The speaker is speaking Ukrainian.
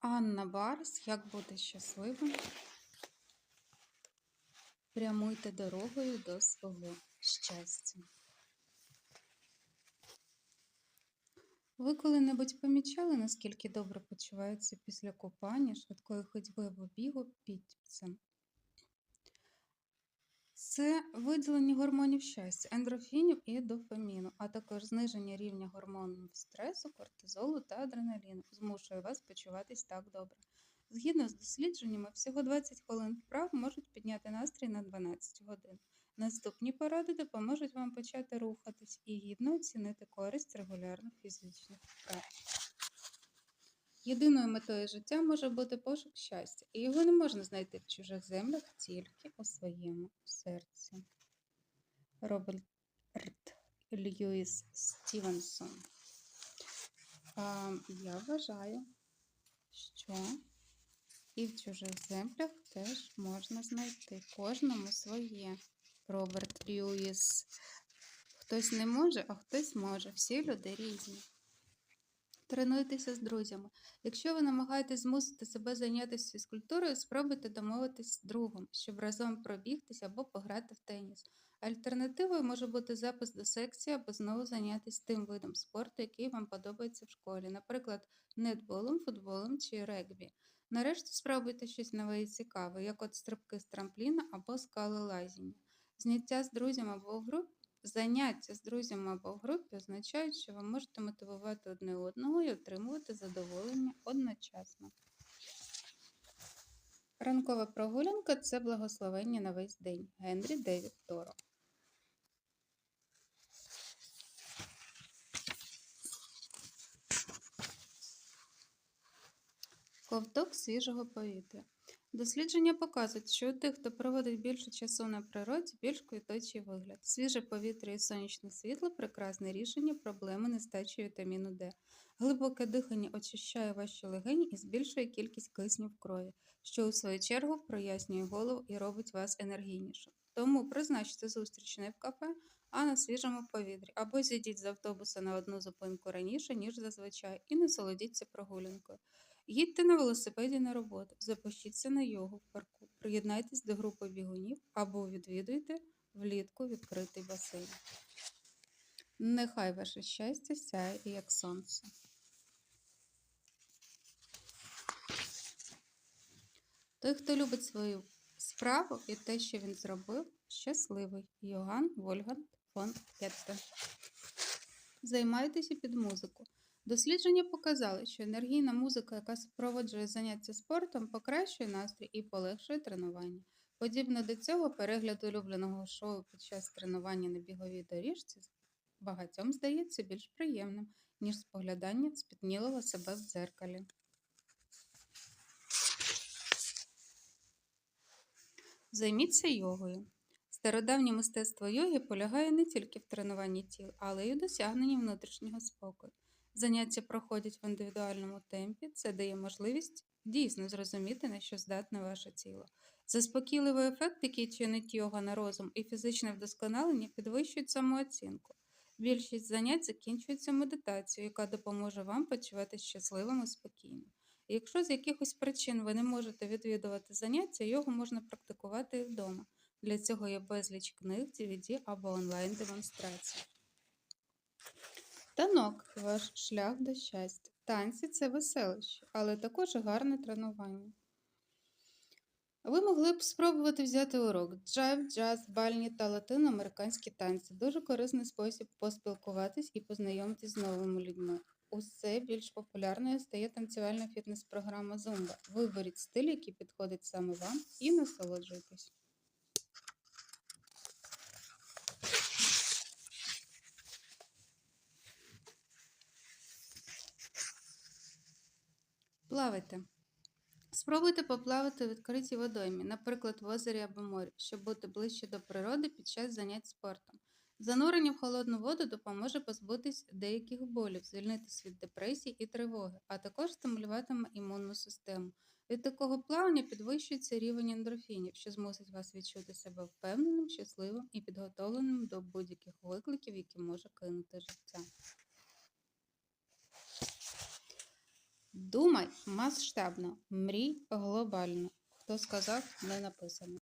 Анна Барс, як бути щасливим? Прямуйте дорогою до свого щастя. Ви коли-небудь помічали, наскільки добре почувається після купання, швидкої ходьби або бігу під цим? Це виділення гормонів щастя, ендорфінів і дофаміну, а також зниження рівня гормонів стресу, кортизолу та адреналіну змушує вас почуватись так добре. Згідно з дослідженнями, всього 20 хвилин вправ можуть підняти настрій на 12 годин. Наступні поради допоможуть вам почати рухатись і гідно оцінити користь регулярних фізичних вправ. Єдиною метою життя може бути пошук щастя, і його не можна знайти в чужих землях тільки у своєму серці. Роберт Льюіс Стівенсон. Я вважаю, що і в чужих землях теж можна знайти кожному своє. Роберт Льюіс. Хтось не може, а хтось може. Всі люди різні. Тренуйтеся з друзями. Якщо ви намагаєтесь змусити себе зайнятися фізкультурою, спробуйте домовитись з другом, щоб разом пробігтися або пограти в теніс. Альтернативою може бути запис до секції або знову зайнятися тим видом спорту, який вам подобається в школі, наприклад, нетболом, футболом чи регбі. Нарешті спробуйте щось нове і цікаве, як от стрибки з трампліна або скалолазіння. Зняття з друзями або в групі Заняття з друзями або в групі означають, що ви можете мотивувати одне одного і отримувати задоволення одночасно. Ранкова прогулянка це благословення на весь день. Генрі Девід Торо. Ковток свіжого повітря. Дослідження показують, що у тих, хто проводить більше часу на природі, більш квіточий вигляд. Свіже повітря і сонячне світло прекрасне рішення проблеми нестачі вітаміну Д. Глибоке дихання очищає ваші легені і збільшує кількість кисню в крові, що у свою чергу прояснює голову і робить вас енергійнішим. Тому призначте зустріч не в кафе, а на свіжому повітрі, або зійдіть з автобуса на одну зупинку раніше, ніж зазвичай, і насолодіться прогулянкою. Їдьте на велосипеді на роботу, запишіться на йогу в парку, приєднайтесь до групи бігунів або відвідуйте влітку відкритий басейн. Нехай ваше щастя сяє як сонце. Той, хто любить свою справу і те, що він зробив, щасливий. Йоган Вольган фон Кетте. Займайтеся під музику. Дослідження показали, що енергійна музика, яка супроводжує заняття спортом, покращує настрій і полегшує тренування. Подібно до цього, перегляд улюбленого шоу під час тренування на біговій доріжці багатьом здається більш приємним, ніж споглядання спітнілого себе в дзеркалі. Займіться йогою. Стародавнє мистецтво йоги полягає не тільки в тренуванні тіл, але й у досягненні внутрішнього спокою. Заняття проходять в індивідуальному темпі, це дає можливість дійсно зрозуміти, на що здатне ваше тіло. Заспокійливий ефект, який чинить йога на розум і фізичне вдосконалення, підвищують самооцінку. Більшість занять закінчується медитацією, яка допоможе вам почувати щасливим і спокійно. І якщо з якихось причин ви не можете відвідувати заняття, його можна практикувати і вдома. Для цього є безліч книг, DVD або онлайн-демонстрацій. Танок ваш шлях до щастя. Танці це веселище, але також гарне тренування. Ви могли б спробувати взяти урок джайв, джаз, бальні та латиноамериканські танці. Дуже корисний спосіб поспілкуватись і познайомитись з новими людьми. Усе більш популярною стає танцювальна фітнес-програма Zumba. Виберіть стиль, який підходить саме вам, і насолоджуйтесь. Плавайте. Спробуйте поплавати у відкритій водоймі, наприклад, в озері або морі, щоб бути ближче до природи під час занять спортом. Занурення в холодну воду допоможе позбутись деяких болів, звільнитись від депресії і тривоги, а також стимулюватиме імунну систему. Від такого плавання підвищується рівень ендорфінів, що змусить вас відчути себе впевненим, щасливим і підготовленим до будь-яких викликів, які може кинути життя. Думай масштабно, мрій глобально. Хто сказав, не написано.